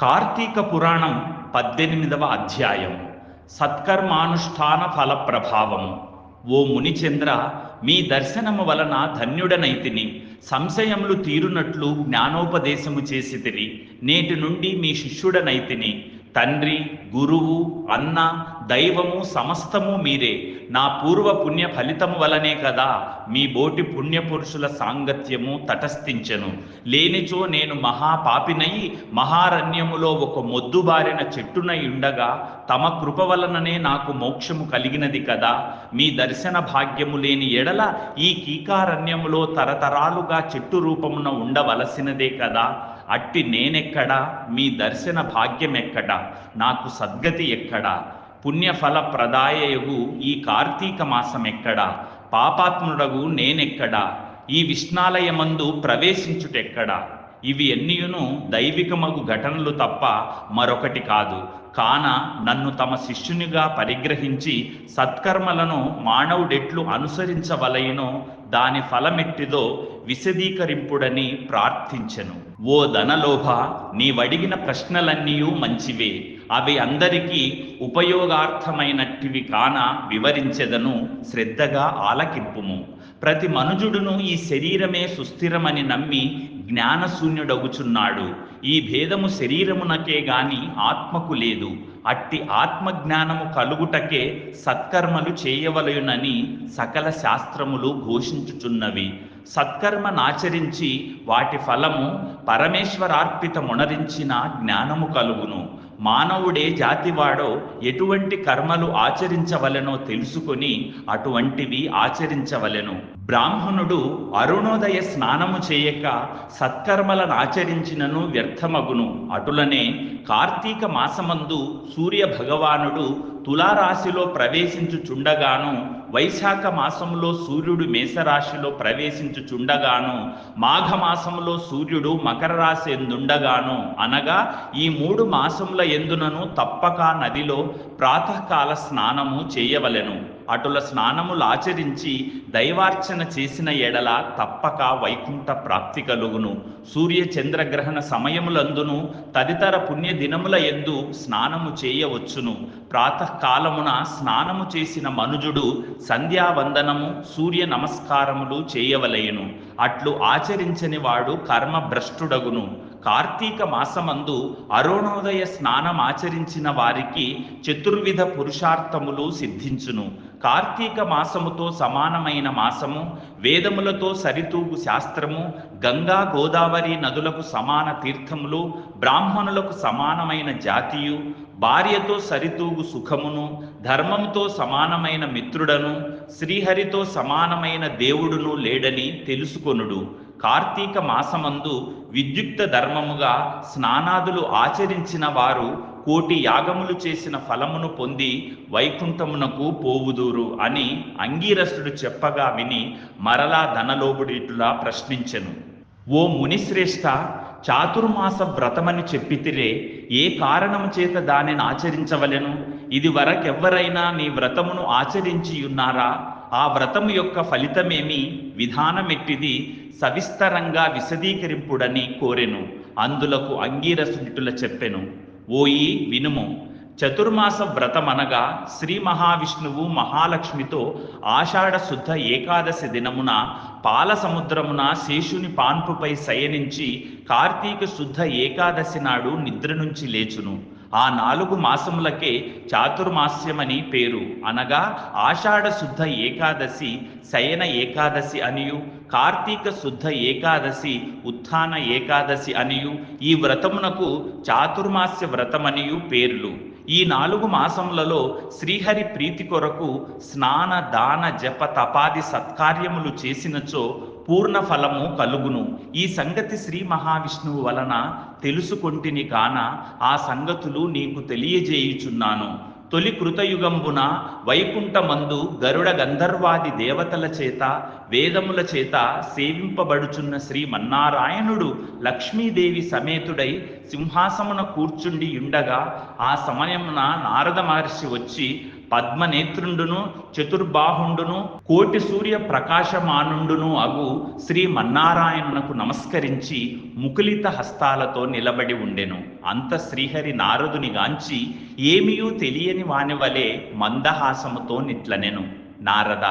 కార్తీక పురాణం పద్దెనిమిదవ అధ్యాయం. సత్కర్మానుష్ఠాన ఫల ప్రభావము ఓ మునిచంద్ర మీ దర్శనము వలన ధన్యుడనైతిని సంశయములు తీరునట్లు జ్ఞానోపదేశము చేసితిరి. నేటి నుండి మీ శిష్యుడనైతిని తండ్రి గురువు అన్న దైవము సమస్తము మీరే. నా పూర్వ పుణ్య ఫలితము వలనే కదా మీ బోటి పుణ్యపురుషుల సాంగత్యము తటస్థించెను. లేనిచో నేను మహాపాపినై మహారణ్యములో ఒక మొద్దుబారిన చెట్టునై ఉండగా తమ కృప వలననే నాకు మోక్షము కలిగినది కదా. మీ దర్శన భాగ్యము లేని ఎడల ఈ కీకారణ్యములో తరతరాలుగా చెట్టు రూపమున ఉండవలసినదే కదా. అట్టి నేనెక్కడా? మీ దర్శన భాగ్యం ఎక్కడా నాకు సద్గతి ఎక్కడా? పుణ్యఫల ప్రదాయయగు ఈ కార్తీక మాసం ఎక్కడా పాపాత్ముడగు నేనెక్కడా? ఈ విష్ణాలయమందు ప్రవేశించుటెక్కడా? ఇవి ఎన్నియును దైవికమగు ఘటనలు తప్ప మరొకటి కాదు. కాన నన్ను తమ శిష్యునిగా పరిగ్రహించి సత్కర్మలను మానవుడెట్లు అనుసరించవలయనో దాని ఫలమెట్టిదో విశదీకరింపుడని ప్రార్థించెను. ఓ ధనలోభ నీవడిగిన ప్రశ్నలన్నీ మంచివే. అవి అందరికీ ఉపయోగార్థమైనట్టివి కాన వివరించెదను శ్రద్ధగా ఆలకింపుము. ప్రతి మనుజుడును ఈ శరీరమే సుస్థిరమని నమ్మి జ్ఞానశూన్యుడగుచున్నాడు. ఈ భేదము శరీరమునకే గాని ఆత్మకు లేదు. అట్టి ఆత్మజ్ఞానము కలుగుటకే సత్కర్మలు చేయవలయునని సకల శాస్త్రములు ఘోషించుచున్నవి. సత్కర్మనాచరించి వాటి ఫలము పరమేశ్వరార్పితమునరించిన జ్ఞానము కలుగును. మానవుడే జాతివాడో ఎటువంటి కర్మలు ఆచరించవలెనో తెలుసుకుని అటువంటివి ఆచరించవలెను. బ్రాహ్మణుడు అరుణోదయ స్నానము చేయక సత్కర్మలను ఆచరించినను వ్యర్థమగును. అటులనే కార్తీక మాసమందు సూర్య భగవానుడు తులారాశిలో ప్రవేశించుచుండగాను వైశాఖ మాసంలో సూర్యుడు మేషరాశిలో ప్రవేశించుచుండగాను మాఘమాసంలో సూర్యుడు మకర రాశి ఎందుండగాను అనగా ఈ మూడు మాసముల ఎందునను తప్పక నదిలో ప్రాతకాల స్నానము చేయవలెను. అటుల స్నానములు ఆచరించి దైవార్చన చేసిన ఎడల తప్పక వైకుంఠ ప్రాప్తి కలుగును. సూర్య చంద్రగ్రహణ సమయములందును తదితర పుణ్య దినముల ఎందు స్నానము చేయవచ్చును. ప్రాతకాలమున స్నానము చేసిన మనుజుడు సంధ్యావందనము సూర్య నమస్కారములు చేయవలయను అట్లు ఆచరించని వాడు కర్మ భ్రష్టుడగును కార్తీక మాసమందు అరుణోదయ స్నానం ఆచరించిన వారికి చతుర్విధ పురుషార్థములు సిద్ధించును. కార్తీక మాసముతో సమానమైన మాసము వేదములతో సరితూగు శాస్త్రము గంగా గోదావరి నదులకు సమాన తీర్థములు బ్రాహ్మణులకు సమానమైన జాతియు భార్యతో సరితూగు సుఖమును ధర్మంతో సమానమైన మిత్రుడను శ్రీహరితో సమానమైన దేవుడును లేడని తెలుసుకొనుడు. కార్తీక మాసమందు విద్యుక్త ధర్మముగా స్నానాదులు ఆచరించిన వారు కోటి యాగములు చేసిన ఫలమును పొంది వైకుంఠమునకు పోవుదూరు అని అంగీరసుడు చెప్పగా విని మరలా ధనలోబుడిట్లా ప్రశ్నించెను. ఓ మునిశ్రేష్ఠ చాతుర్మాస వ్రతమని చెప్పితిరే ఏ కారణము చేత దానిని ఆచరించవలెను? ఇది వరకెవ్వరైనా నీ వ్రతమును ఆచరించి ఉన్నారా ఆ వ్రతము యొక్క ఫలితమేమి? విధానమెట్టిది సవిస్తరంగా విశదీకరింపుడని కోరెను. అందులకు అంగీరసుడిటుల చెప్పెను. ఓయి వినుము చతుర్మాస వ్రతం అనగా శ్రీ మహావిష్ణువు మహాలక్ష్మితో ఆషాఢ శుద్ధ ఏకాదశి దినమున పాల సముద్రమున శేషుని పాన్పుపై శయనించి కార్తీక శుద్ధ ఏకాదశి నాడు నిద్ర నుంచి లేచును. ఆ నాలుగు మాసములకే చాతుర్మాస్యమని పేరు. అనగా ఆషాఢ శుద్ధ ఏకాదశి శయన ఏకాదశి అనియు కార్తీక శుద్ధ ఏకాదశి ఉత్థాన ఏకాదశి అనియు ఈ వ్రతమునకు చాతుర్మాస్య వ్రతమనియు పేర్లు. ఈ నాలుగు మాసములలో శ్రీహరి ప్రీతి కొరకు స్నాన దాన జప తపాది సత్కార్యములు చేసినచో పూర్ణ ఫలము కలుగును. ఈ సంగతి శ్రీ మహావిష్ణువు వలన తెలుసుకొంటిని కాన ఆ సంగతులు నీకు తెలియజేయుచున్నాను. తొలి కృతయుగంబున వైకుంఠమందు గరుడ గంధర్వాది దేవతల చేత వేదముల చేత సేవింపబడుచున్న శ్రీ మన్నారాయణుడు లక్ష్మీదేవి సమేతుడై సింహాసమున కూర్చుండి ఉండగా ఆ సమయమున నారద మహర్షి వచ్చి పద్మనేత్రుండును చతుర్బాహుండును కోటి సూర్య ప్రకాశమానుండును అగు శ్రీ మన్నారాయణునకు నమస్కరించి ముకులిత హస్తాలతో నిలబడి ఉండెను. అంత శ్రీహరి నారదుని గాంచి ఏమియూ తెలియని వాని వలె మందహాసముతో నిట్లనెను. నారద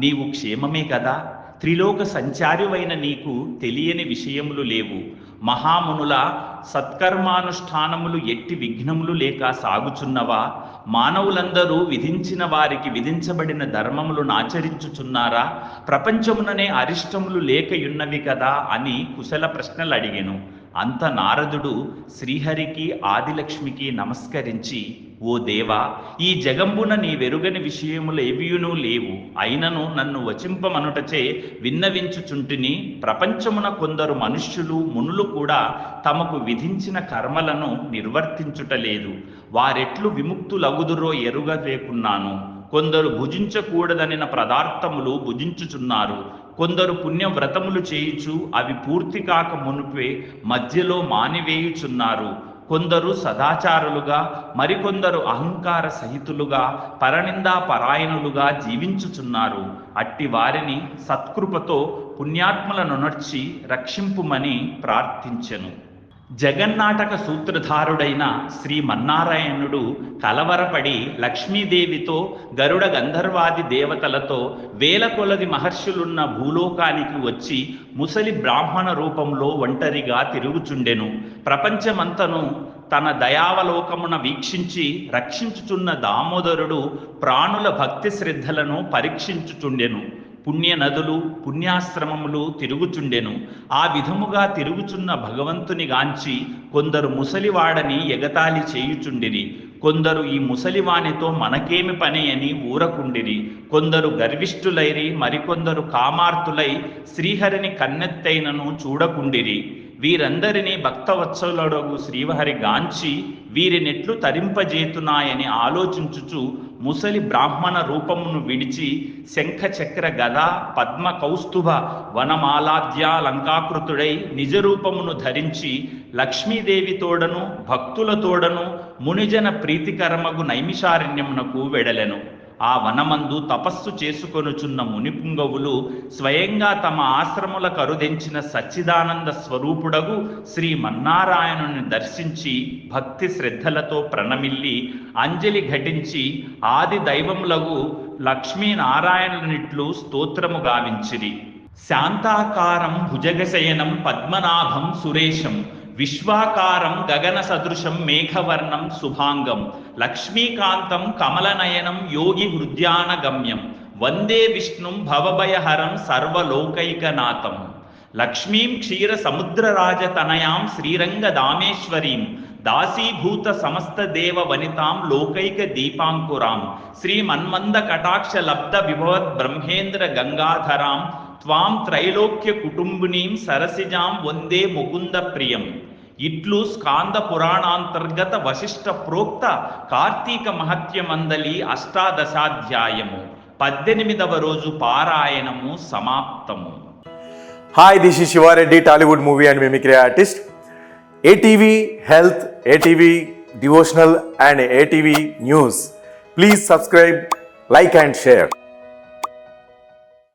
నీవు క్షేమమే కదా? త్రిలోక సంచారివైన నీకు తెలియని విషయములు లేవు. మహామునుల సత్కర్మానుష్ఠానములు ఎట్టి విఘ్నములు లేక సాగుచున్నవా? మానవులందరూ విధించిన వారికి విధించబడిన ధర్మములను ఆచరించుచున్నారా? ప్రపంచముననే అరిష్టములు లేకయున్నవి కదా అని కుశల ప్రశ్నలు అడిగెను అంత నారదుడు శ్రీహరికి ఆదిలక్ష్మికి నమస్కరించి ఓ దేవా ఈ జగంబున నీ వెరుగని విషయములు ఏవియునూ లేవు. అయినను నన్ను వచింపమనుటచే విన్నవించుచుంటిని ప్రపంచమున కొందరు మనుష్యులు మునులు కూడా తమకు విధించిన కర్మలను నిర్వర్తించుటలేదు. వారెట్లు విముక్తులగుదురో ఎరుగలేకున్నాను కొందరు భుజించకూడదనిన పదార్థములు భుజించుచున్నారు. కొందరు పుణ్యవ్రతములు చేయుచు అవి పూర్తి కాక మునుపే మధ్యలో మానివేయుచున్నారు. కొందరు సదాచారులుగా మరికొందరు అహంకార సహితులుగా పరనిందా పరాయణులుగా జీవించుచున్నారు. అట్టి వారిని సత్కృపతో పుణ్యాత్మలనునర్చి రక్షింపుమని ప్రార్థించెను. జగన్నాటక సూత్రధారుడైన శ్రీ మన్నారాయణుడు కలవరపడి లక్ష్మీదేవితో గరుడ గంధర్వాది దేవతలతో వేల కొలది మహర్షులున్న భూలోకానికి వచ్చి ముసలి బ్రాహ్మణ రూపంలో ఒంటరిగా తిరుగుచుండెను. ప్రపంచమంతను తన దయావలోకమున వీక్షించి రక్షించుచున్న దామోదరుడు ప్రాణుల భక్తి శ్రద్ధలను పరీక్షించుచుండెను. పుణ్య నదులు పుణ్యాశ్రమములు తిరుగుచుండెను. ఆ విధముగా తిరుగుచున్న భగవంతుని గాంచి కొందరు ముసలివాడని ఎగతాళి చేయుచుండిరి. కొందరు ఈ ముసలివానితో మనకేమి పని అని ఊరకుండిరి. కొందరు గర్విష్ఠులైరి మరికొందరు కామార్తులై శ్రీహరిని కన్నెత్తైనను చూడకుండిరి. వీరందరినీ భక్తవత్సలుడగు శ్రీహరి గాంచి వీరినెట్లు తరింపజేతున్నాయని ఆలోచించుచు ముసలి బ్రాహ్మణ రూపమును విడిచి శంఖ చక్ర గద పద్మ కౌస్తుభ వనమాలాద్యాలంకాకృతుడై నిజరూపమును ధరించి లక్ష్మీదేవి తోడను భక్తుల తోడను మునిజన ప్రీతికరమగు నైమిషారణ్యమునకు వెడలెను. ఆ వనమందు తపస్సు చేసుకొనుచున్న మునిపుంగవులు స్వయంగా తమ ఆశ్రముల కరుదెంచిన సచ్చిదానంద స్వరూపుడగు శ్రీ మన్నారాయణుని దర్శించి భక్తి శ్రద్ధలతో ప్రణమిల్లి అంజలి ఘటించి ఆది దైవములగు లక్ష్మీనారాయణునిట్లు స్తోత్రము గావించిరి. శాంతాకారం భుజగశయనం పద్మనాభం సురేశం విశ్వాకారం గగన సదృశం మేఘవర్ణం శుభాంగం లక్ష్మీకాంతం కమలనయనం యోగి హృద్యానగమ్యం వందే విష్ణుం భవభయహరం సర్వలోకైకనాథం లక్ష్మీం క్షీర సముద్రరాజతనయాం శ్రీరంగదామేశ్వరీం దాసీభూత సమస్త దేవ వనితాం లోకైక దీపాంకురాం శ్రీమన్మంద కటాక్ష లబ్ధ విభవద్ బ్రహ్మేంద్ర గంగాధరాం త్వాం త్రైలోక్య కుటుంబినీం సరసిజాం వందే ముకుంద ప్రియం ఇట్లు స్కాంద పురాణాంతర్గత వశిష్ట ప్రోక్త కార్తీక మహత్యమందలి అష్టాదశాధ్యాయము పద్దెనిమిదవ రోజు పారాయణము సమాప్తము hi this is Siva Reddy Tollywood movie and mimicry artist ATV health ATV devotional and ATV news please subscribe like and share